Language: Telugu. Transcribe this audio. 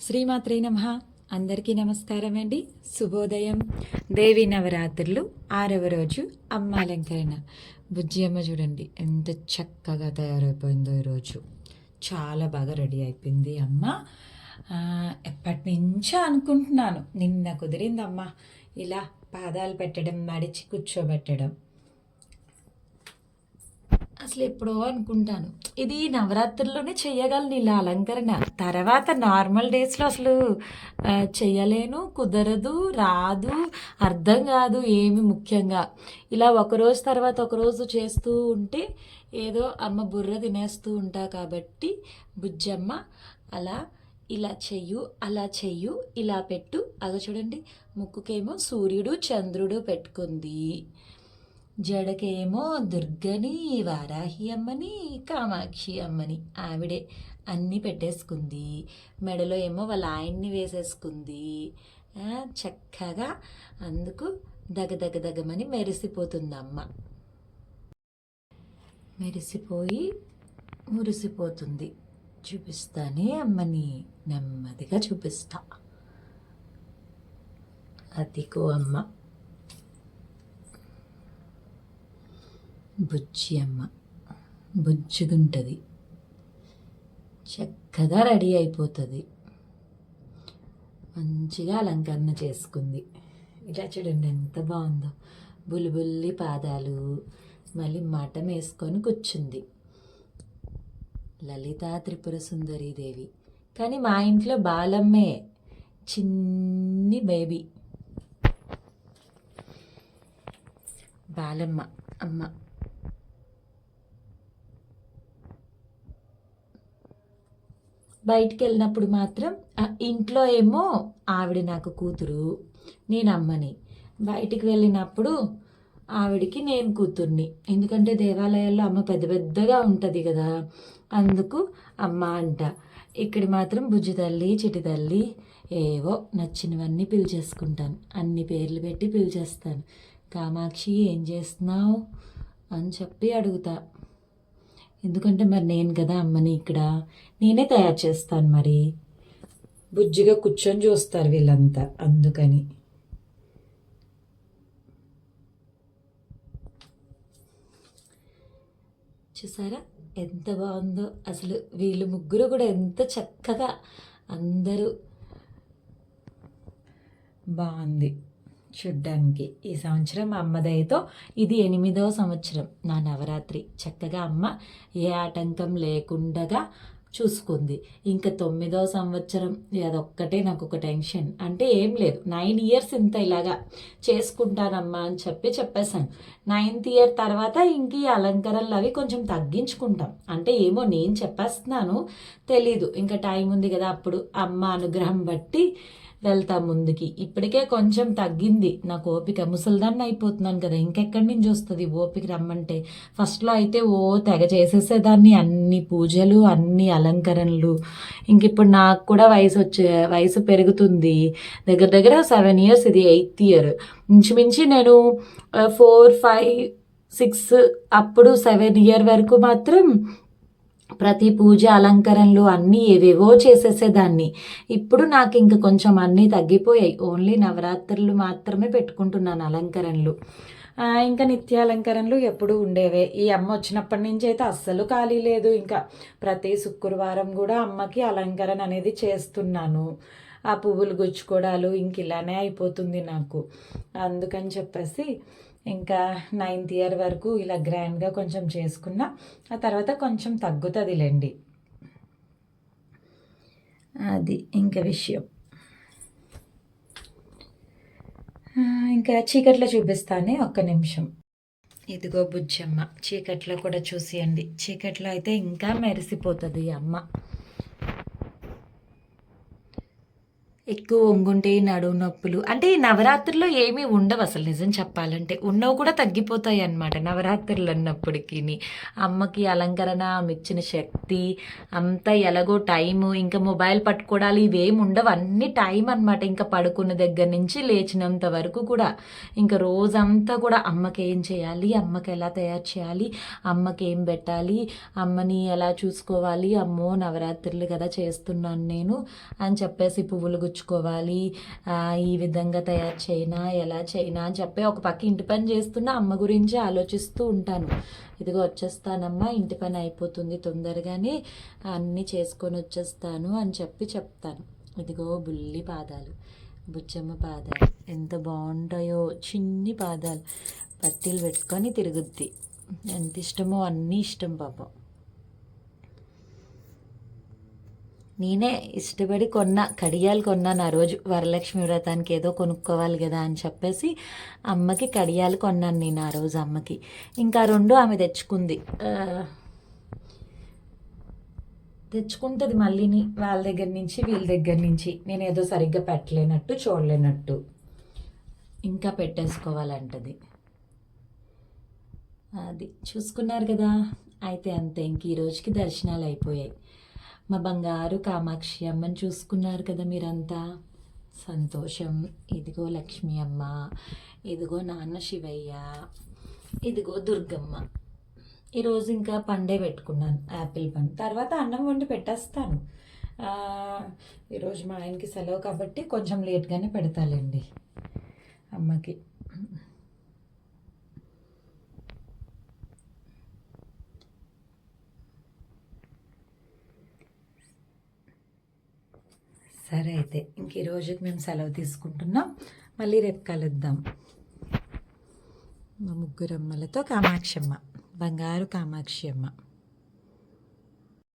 శ్రీమాత్రే నమ. అందరికీ నమస్కారం అండి శుభోదయం. దేవి నవరాత్రులు. ఆరవ రోజు అమ్మ అలంకరణ బుజ్జి అమ్మ చూడండి ఎంత చక్కగా తయారైపోయిందో ఈరోజు చాలా బాగా రెడీ అయిపోయింది అమ్మ. ఎప్పటి నుంచో అనుకుంటున్నాను నిన్న కుదిరిందమ్మ. ఇలా పాదాలు పెట్టడం మడిచి కూర్చోబెట్టడం. అసలు ఎప్పుడో అనుకుంటాను. ఇది నవరాత్రుల్లోనే చేయగలను ఇలా అలంకరణ. తర్వాత నార్మల్ డేస్లో అసలు చేయలేను కుదరదు రాదు అర్థం కాదు ఏమి ముఖ్యంగా. ఇలా ఒకరోజు తర్వాత ఒకరోజు చేస్తూ ఉంటే ఏదో అమ్మ బుర్ర తినేస్తూ ఉంటా కాబట్టి బుజ్జమ్మ అలా ఇలా చెయ్యు అలా చెయ్యు ఇలా పెట్టు. అదో చూడండి ముక్కుకేమో సూర్యుడు చంద్రుడు పెట్టుకుంది. జడకేమో దుర్గని వారాహి అమ్మని కామాక్షి అమ్మని. ఆవిడే అన్నీ పెట్టేసుకుంది. మెడలో ఏమో వాళ్ళ ఆయన్ని వేసేసుకుంది. చక్కగా అందుకు దగదగదగమని దగమని మెరిసిపోతుంది అమ్మ మెరిసిపోయి మురిసిపోతుంది. చూపిస్తానే అమ్మని. నెమ్మదిగా చూపిస్తా. అదిగో అమ్మ. బుజ్జి అమ్మ. బుజ్జిగుంటుంది. చక్కగా రెడీ అయిపోతుంది. మంచిగా అలంకరణ చేసుకుంది. ఇలా చూడండి ఎంత బాగుందో. బుల్బుల్లి పాదాలు మళ్ళీ మఠం వేసుకొని కూర్చుంది. లలితా త్రిపుర సుందరీదేవి కానీ మా ఇంట్లో బాలమ్మే చిన్ని బేబీ. బాలమ్మ అమ్మ. బయటికి వెళ్ళినప్పుడు మాత్రం ఇంట్లో ఏమో ఆవిడ నాకు కూతురు నేను అమ్మని. బయటికి వెళ్ళినప్పుడు ఆవిడికి నేను కూతుర్ని. ఎందుకంటే దేవాలయాల్లో అమ్మ పెద్ద పెద్దగా ఉంటుంది కదా అందుకు అమ్మ అంట. ఇక్కడ మాత్రం బుజ్జి తల్లి చిటి తల్లి ఏవో నచ్చినవన్నీ పిలిచేసుకుంటాను అన్ని పేర్లు పెట్టి పిలిచేస్తాను. కామాక్షి ఏం చేస్తున్నావు? అని చెప్పి అడుగుతా. ఎందుకంటే మరి నేను కదా అమ్మని ఇక్కడ. నేనే తయారు చేస్తాను మరి. బుజ్జిగా కూర్చొని చూస్తారు వీళ్ళంతా అందుకని. చూసారా? ఎంత బాగుందో. అసలు వీళ్ళు ముగ్గురు కూడా ఎంత చక్కగా అందరూ బాగుంది. చూడ్డానికి. ఈ సంవత్సరం అమ్మ దయతో ఇది ఎనిమిదో సంవత్సరం. నా నవరాత్రి. చక్కగా అమ్మ ఏ ఆటంకం లేకుండగా చూసుకుంది. ఇంకా తొమ్మిదో సంవత్సరం. అదొక్కటే నాకు ఒక టెన్షన్. అంటే ఏం లేదు. నైన్ ఇయర్స్ ఇంత ఇలాగా చేసుకుంటానమ్మా అని చెప్పి చెప్పేశాను. నైన్త్ ఇయర్ తర్వాత ఇంక ఈ అలంకరణలు అవి కొంచెం తగ్గించుకుంటాం. అంటే ఏమో నేను చెప్పేస్తున్నాను. తెలీదు. ఇంకా టైం ఉంది కదా అప్పుడు. అమ్మ అనుగ్రహం బట్టి వెళ్తా ముందుకి. ఇప్పటికే కొంచెం తగ్గింది నాకు ఓపిక. ముసలిదాన్ని అయిపోతున్నాను కదా ఇంకెక్కడి నుంచి వస్తుంది ఓపిక రమ్మంటే? ఫస్ట్లో అయితే ఓ తెగ చేసేసేదాన్ని. అన్ని పూజలు అన్ని అలంకరణలు. ఇంక ఇప్పుడు నాకు కూడా వయసు వచ్చే వయసు పెరుగుతుంది. దగ్గర దగ్గర సెవెన్ ఇయర్స్ ఇది ఎయిత్ ఇయర్. ఇంచుమించి నేను ఫోర్ ఫైవ్ సిక్స్ అప్పుడు సెవెన్ ఇయర్ వరకు మాత్రం ప్రతి పూజ అలంకరణలు అన్నీ ఏవేవో చేసేసేదాన్ని. ఇప్పుడు నాకు ఇంక కొంచెం అన్నీ తగ్గిపోయాయి. ఓన్లీ నవరాత్రులు మాత్రమే పెట్టుకుంటున్నాను అలంకరణలు. ఇంకా నిత్య అలంకరణలు ఎప్పుడు ఉండేవే. ఈ అమ్మ వచ్చినప్పటి నుంచి అయితే అస్సలు ఖాళీ లేదు. ఇంకా ప్రతి శుక్రవారం కూడా అమ్మకి అలంకరణ అనేది చేస్తున్నాను. ఆ పువ్వులు గుచ్చుకోవడాలు ఇంక ఇలానే అయిపోతుంది నాకు. అందుకని చెప్పేసి ఇంకా నైన్త్ ఇయర్ వరకు ఇలా గ్రాండ్గా కొంచెం చేసుకున్నా. ఆ తర్వాత కొంచెం తగ్గుతుందిలేండి. అది ఇంకా విషయం. ఇంకా చీకట్లో చూపిస్తానే ఒక్క నిమిషం. ఇదిగో బుజ్జమ్మ చీకట్లో కూడా చూసియండి. చీకట్లో అయితే ఇంకా మెరిసిపోతుంది ఈ అమ్మ. ఎక్కువ వంగుంటే నడువు నొప్పులు. అంటే ఈ నవరాత్రుల్లో ఏమీ ఉండవు అసలు నిజం చెప్పాలంటే. ఉన్నవి కూడా తగ్గిపోతాయి అన్నమాట నవరాత్రులు అన్నప్పటికీ అమ్మకి అలంకరణ ఆమె ఇచ్చిన శక్తి అంతా ఎలాగో టైము ఇంకా మొబైల్ పట్టుకోవడాలు ఇవేమి ఉండవు. అన్ని టైం అన్నమాట. ఇంకా పడుకున్న దగ్గర నుంచి లేచినంత వరకు కూడా. ఇంకా రోజంతా కూడా అమ్మకి ఏం చేయాలి? అమ్మకి ఎలా తయారు చేయాలి? అమ్మకి ఏం పెట్టాలి? అమ్మని ఎలా చూసుకోవాలి? అమ్మో నవరాత్రులు కదా చేస్తున్నాను నేను అని చెప్పేసి పువ్వులు నేర్చుకోవాలి ఈ విధంగా తయారు చేయనా ఎలా చేయనా అని చెప్పి ఒక పక్క ఇంటి పని చేస్తున్న అమ్మ గురించి ఆలోచిస్తూ ఉంటాను. ఇదిగో వచ్చేస్తానమ్మా ఇంటి పని అయిపోతుంది తొందరగానే అన్నీ చేసుకొని వచ్చేస్తాను అని చెప్పి చెప్తాను. ఇదిగో బుల్లి పాదాలు బుచ్చమ్మ పాదాలు ఎంత బాగుంటాయో చిన్ని పాదాలు పట్టీలు పెట్టుకొని తిరుగుద్ది. ఎంత ఇష్టమో అన్నీ ఇష్టం పాపం. నేనే ఇష్టపడి కొన్న కడియాలు కొన్నాను ఆ రోజు. వరలక్ష్మి వ్రతానికి ఏదో కొనుక్కోవాలి కదా అని చెప్పేసి అమ్మకి కడియాలు కొన్నాను నేను ఆ రోజు అమ్మకి. ఇంకా రెండు ఆమె తెచ్చుకుంది. తెచ్చుకుంటుంది మళ్ళీని వాళ్ళ దగ్గర నుంచి వీళ్ళ దగ్గర నుంచి. నేను ఏదో సరిగ్గా పెట్టలేనట్టు చూడలేనట్టు. ఇంకా పెట్టేసుకోవాలంటది. అది చూసుకున్నారు కదా. అయితే అంతే ఇంక ఈ రోజుకి దర్శనాలు అయిపోయాయి. మా బంగారు కామాక్షి అమ్మని చూసుకున్నారు కదా మీరంతా. సంతోషం. ఇదిగో లక్ష్మి అమ్మ ఇదిగో నాన్న శివయ్య. ఇదిగో దుర్గమ్మ. ఈరోజు ఇంకా పండే పెట్టుకున్నాను యాపిల్ పండు. తర్వాత అన్నం వండి పెట్టేస్తాను. ఈరోజు మా ఆయనకి సెలవు కాబట్టి కొంచెం లేట్గానే పెడతాలండి అమ్మకి. సరే అయితే ఇంక ఈరోజుకి మేము సెలవు తీసుకుంటున్నాం. మళ్ళీ రేపు కలుద్దాం. మా ముగ్గురు అమ్మలతో కామాక్షి అమ్మ బంగారు కామాక్షి అమ్మ.